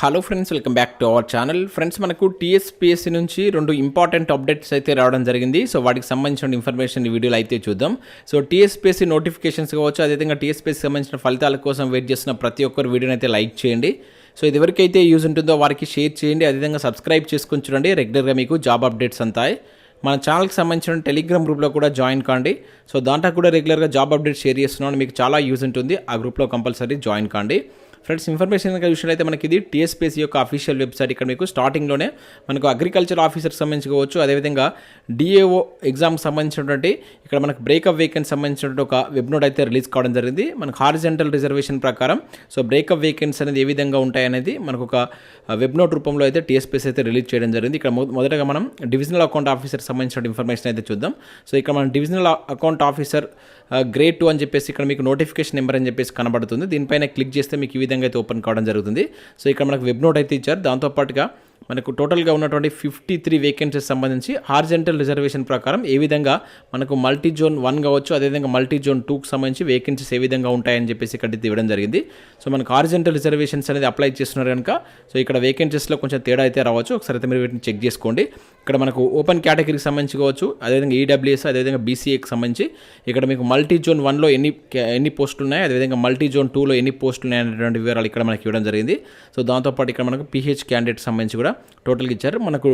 Hello friends welcome back to our channel friends మనకు TSPSC నుంచి రెండు ఇంపార్టెంట్ అప్డేట్స్ అయితే రావడం జరిగింది. సో వాటికి సంబంధించిన ఇన్ఫర్మేషన్ ఈ వీడియోలో అయితే చూద్దాం. సో టీఎస్పీఎస్సీ నోటిఫికేషన్స్ కావచ్చు అదేవిధంగా టీఎస్పీఎస్సీ సంబంధించిన ఫలితాల కోసం వెయిట్ చేస్తున్న ప్రతి ఒక్కరు వీడియోని అయితే లైక్ చేయండి. సో ఇది ఎవరికైతే యూజ్ ఉంటుందో వారికి షేర్ చేయండి. అదేవిధంగా సబ్స్క్రైబ్ చేసుకుని చూడండి. రెగ్యులర్గా మీకు జాబ్ అప్డేట్స్ అంతాయి. మన ఛానల్కి సంబంధించిన టెలిగ్రామ్ గ్రూప్లో కూడా జాయిన్ కాండి. సో దాంట్లో కూడా రెగ్యులర్గా జాబ్ అప్డేట్ షేర్ చేస్తున్నాను మీకు చాలా యూజ్ ఉంటుంది. ఆ గ్రూప్లో కంపల్సరీ జాయిన్ కాండి. ఫ్రెండ్స్ ఇన్ఫర్మేషన్ విషయంలో అయితే మనకి ఇది టీఎస్పీఎస్సీ యొక్క అఫీషియల్ వెబ్సైట్ ఇక్కడ మీకు స్టార్టింగ్లోనే మనకు అగ్రికల్చర్ ఆఫీసర్కి సంబంధించి కావచ్చు అదేవిధంగా డిఏఓ ఎగ్జామ్కి సంబంధించినటువంటి ఇక్కడ మనకు బ్రేకప్ వేకెన్సీ సంబంధించినటువంటి ఒక వెబ్ నోట్ అయితే రిలీజ్ కావడం జరిగింది. మనకు హారిజెంటల్ రిజర్వేషన్ ప్రకారం సో బ్రేకప్ వేకెన్సీ అనేది ఏ విధంగా ఉంటాయనేది మనకు ఒక వెబ్ నోట్ రూపంలో అయితే టీఎస్పీఎస్ అయితే రిలీజ్ చేయడం జరిగింది. ఇక్కడ మొదటగా మనం డివిజనల్ అకౌంట్ ఆఫీసర్ సంబంధించిన ఇన్ఫర్మేషన్ అయితే చూద్దాం. సో ఇక్కడ మనం divisional account officer grade two అని చెప్పేసి ఇక్కడ మీకు నోటిఫికేషన్ నెంబర్ అని చెప్పేసి కనబడుతుంది. దీనిపైన క్లిక్ చేస్తే మీకు ఈ విధంగా అయితే ఓపెన్ కావడం జరుగుతుంది. సో ఇక్కడ మనకు వెబ్ నోట్ అయితే ఇచ్చారు. దాంతోపాటుగా మనకు టోటల్గా ఉన్నటువంటి ఫిఫ్టీ త్రీ వేకెన్సీస్ సంబంధించి హార్జెంటల్ రిజర్వేషన్ ప్రకారం ఏ విధంగా మనకు మల్టీ జోన్ వన్ కావచ్చు అదేవిధంగా మల్టీ జోన్ టూకి సంబంధించి వేకెన్సీస్ ఏ విధంగా ఉంటాయని చెప్పేసి ఇక్కడ అయితే ఇవ్వడం జరిగింది. సో మనకు హార్జెంటల్ రిజర్వేషన్స్ అనేది అప్లై చేస్తున్నారు కనుక సో ఇక్కడ వేకెన్సీస్లో కొంచెం తేడా అయితే రావచ్చు. ఒకసారి అయితే మీరు వీటిని చెక్ చేసుకోండి. ఇక్కడ మనకు ఓపెన్ కేటగిరీకి సంబంధించి కావచ్చు అదేవిధంగా ఈడబ్ల్యూఎస్ అదేవిధంగా బీసీఏకి సంబంధించి ఇక్కడ మీకు మల్టీ జోన్ వన్లో ఎన్ని ఎన్ని పోస్టులు ఉన్నాయి అదేవిధంగా మల్టీ జోన్ టూలో ఎన్ని పోస్టులు ఉన్నాయి అనేటువంటి వివరాలు ఇక్కడ మనకి ఇవ్వడం జరిగింది. సో దాంతోపాటు ఇక్కడ మనకు పీహెచ్ క్యాండిడేట్ సంబంధించి కూడా టోటల్గా ఇచ్చారు. మనకు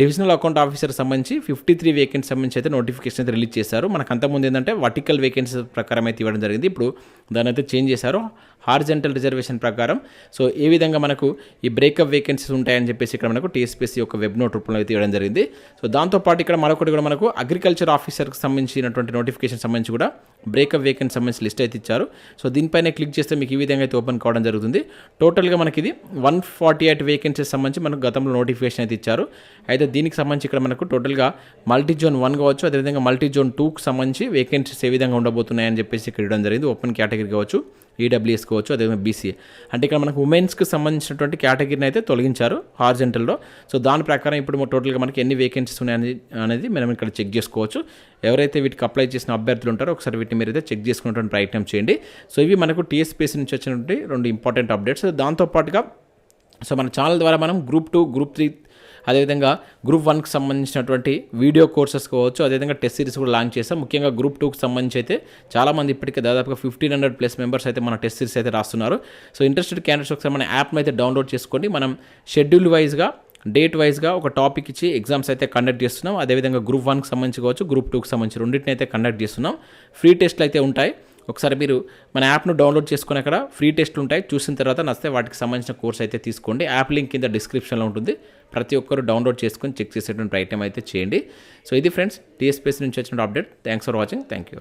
డివిజనల్ అకౌంట్ ఆఫీసర్ సంబంధించి ఫిఫ్టీ త్రీ వేకెన్సీ సంబంధించి అయితే నోటిఫికేషన్ అయితే రిలీజ్ చేశారు. మనకు అంతకుముందు ఏంటంటే వర్టికల్ వేకెన్సీ ప్రకారం అయితే ఇవ్వడం జరిగింది. ఇప్పుడు దాని అయితే చేంజ్ చేశారు. హార్జెంటల్ రిజర్వేషన్ ప్రకారం. సో ఏ విధంగా మనకు ఈ బ్రేకప్ వేకెన్సీస్ ఉంటాయని చెప్పేసి ఇక్కడ మనకు టీఎస్పీసీ యొక్క వెబ్ నోట్ రూపంలో అయితే ఇవ్వడం జరిగింది. సో దాంతోపాటు ఇక్కడ మరొకటి కూడా మనకు అగ్రికల్చర్ ఆఫీసర్కి సంబంధించినటువంటి నోటిఫికేషన్ సంబంధించి కూడా బ్రేకప్ వేకెన్సీ సంబంధించి లిస్ట్ అయితే ఇచ్చారు. సో దీనిపైన క్లిక్ చేస్తే మీకు ఈ విధంగా అయితే ఓపెన్ కావడం జరుగుతుంది. టోటల్గా మనకి ఇది వన్ ఫార్టీ ఎయిట్ వేకెన్సీస్ సంబంధించి మనకు గతంలో నోటిఫికేషన్ అయితే ఇచ్చారు. అయితే దీనికి సంబంధించి ఇక్కడ మనకు టోటల్గా మల్టీ జోన్ వన్ కావచ్చు అదేవిధంగా మల్టీ జోన్ టూకి సంబంధించి వేకెన్సీస్ ఏ విధంగా ఉండబోతున్నాయని చెప్పేసి ఇక్కడ ఇవ్వడం జరిగింది. ఓపెన్ కేటగిరీ కావచ్చు ఈడబ్ల్యూఎస్ కావచ్చు అదేవిధంగా బీసీఏ అంటే ఇక్కడ మనకు ఉమెన్స్కి సంబంధించినటువంటి కేటగిరీని అయితే తొలగించారు హార్జెంటల్లో సో దాని ప్రకారం ఇప్పుడు టోటల్గా మనకి ఎన్ని వేకెన్సీస్ ఉన్నాయని అనేది మనం ఇక్కడ చెక్ చేసుకోవచ్చు. ఎవరైతే వీటికి అప్లై చేసిన అభ్యర్థులు ఉంటారో ఒకసారి వీటిని మీరు అయితే చెక్ చేసుకునేటువంటి ప్రయత్నం చేయండి. సో ఇవి మనకు టీఎస్పీసీ నుంచి వచ్చినటువంటి రెండు ఇంపార్టెంట్ అప్డేట్స్ దాంతోపాటుగా సో మన ఛానల్ ద్వారా మనం గ్రూప్ టూ గ్రూప్ త్రీ అదేవిధంగా గ్రూప్ వన్కి సంబంధించినటువంటి వీడియో కోర్సెస్ కావచ్చు అదేవిధంగా టెస్ట్ సిరీస్ కూడా లాంచ్ చేస్తాం ముఖ్యంగా గ్రూప్ టూకి సంబంధించి అయితే చాలామంది ఇప్పటికే దాదాపుగా ఫిఫ్టీన్ హండ్రెడ్ ప్లస్ మెంబర్స్ అయితే మన టెస్ట్ సిరీస్ అయితే రాస్తున్నారు. సో ఇంట్రెస్టెడ్ క్యాండిడేట్స్ ఒకసారి మన యాప్ని అయితే డౌన్లోడ్ చేసుకోండి మనం షెడ్యూల్ వైజ్గా డేట్ వైజ్గా ఒక టాపిక్ ఇచ్చి ఎగ్జామ్స్ అయితే కండక్ట్ చేస్తున్నాం. అదేవిధంగా గ్రూప్ వన్కి సంబంధించి కావచ్చు గ్రూప్ టూకి సంబంధించి రెండింటిని అయితే కండక్ట్ చేస్తున్నాం. ఫ్రీ టెస్ట్లు అయితే ఉంటాయి. ఒకసారి మీరు మన యాప్ను డౌన్లోడ్ చేసుకుని అక్కడ ఫ్రీ టెస్ట్లు ఉంటాయి. చూసిన తర్వాత నచ్చితే వాటికి సంబంధించిన కోర్స్ అయితే తీసుకోండి. యాప్ లింక్ కింద డిస్క్రిప్షన్లో ఉంటుంది. ప్రతి ఒక్కరు డౌన్లోడ్ చేసుకొని చెక్ చేసేటువంటి ప్రయత్నం అయితే చేయండి. సో ఇది ఫ్రెండ్స్ టీఎస్పీఎస్ నుంచి వచ్చిన update. Thanks for watching. Thank you